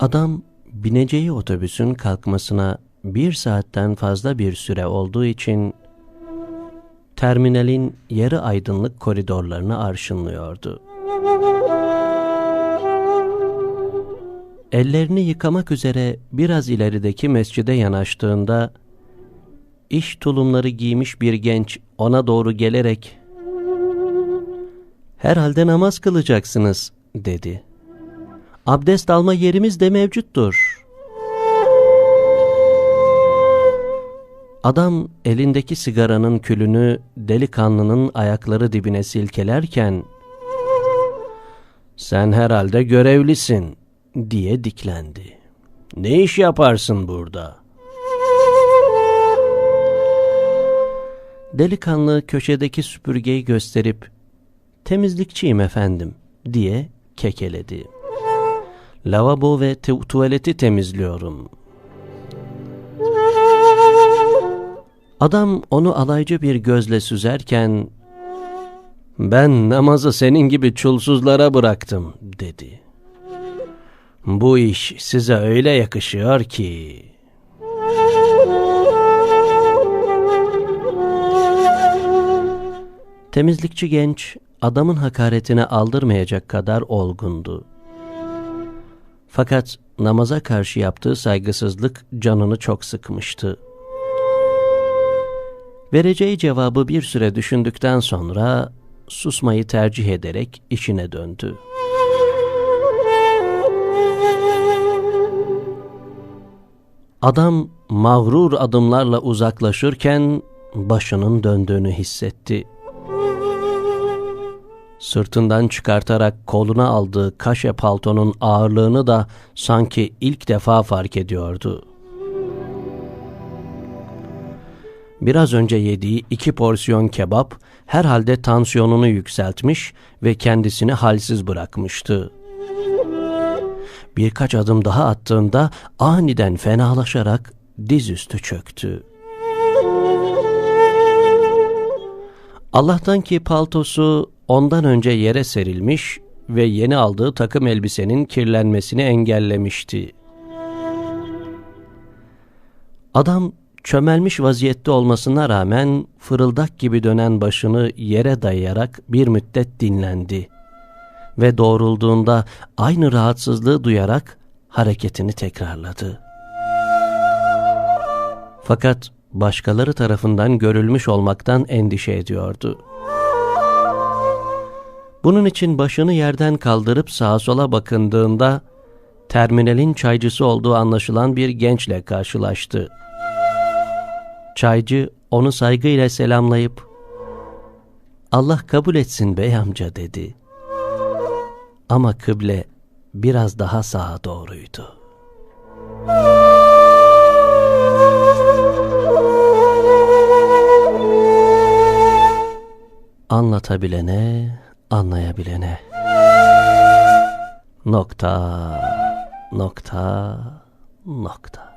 Adam bineceği otobüsün kalkmasına bir saatten fazla bir süre olduğu için terminalin yarı aydınlık koridorlarını arşınlıyordu. Ellerini yıkamak üzere biraz ilerideki mescide yanaştığında iş tulumları giymiş bir genç ona doğru gelerek "Herhalde namaz kılacaksınız." dedi. "Abdest alma yerimiz de mevcuttur." Adam elindeki sigaranın külünü delikanlının ayakları dibine silkelerken "Sen herhalde görevlisin." diye diklendi. "Ne iş yaparsın burada?" Delikanlı köşedeki süpürgeyi gösterip temizlikçiyim efendim diye kekeledi. Lavabo ve tu tuvaleti temizliyorum. Adam onu alaycı bir gözle süzerken ben namazı senin gibi çulsuzlara bıraktım dedi. Bu iş size öyle yakışıyor ki. Temizlikçi genç adamın hakaretine aldırmayacak kadar olgundu. Fakat namaza karşı yaptığı saygısızlık canını çok sıkmıştı. Vereceği cevabı bir süre düşündükten sonra susmayı tercih ederek işine döndü. Adam mağrur adımlarla uzaklaşırken başının döndüğünü hissetti. Sırtından çıkartarak koluna aldığı kaşe paltonun ağırlığını da sanki ilk defa fark ediyordu. Biraz önce yediği iki porsiyon kebap herhalde tansiyonunu yükseltmiş ve kendisini halsiz bırakmıştı. Birkaç adım daha attığında aniden fenalaşarak dizüstü çöktü. Allah'tan ki paltosu ondan önce yere serilmiş ve yeni aldığı takım elbisenin kirlenmesini engellemişti. Adam çömelmiş vaziyette olmasına rağmen fırıldak gibi dönen başını yere dayayarak bir müddet dinlendi ve doğrulduğunda aynı rahatsızlığı duyarak hareketini tekrarladı. Fakat başkaları tarafından görülmüş olmaktan endişe ediyordu. Bunun için başını yerden kaldırıp sağa sola bakındığında terminalin çaycısı olduğu anlaşılan bir gençle karşılaştı. Çaycı onu saygıyla selamlayıp Allah kabul etsin bey amca dedi. Ama kıble biraz daha sağa doğruydu. Anlatabilene, anlayabilene. Nokta, nokta, nokta.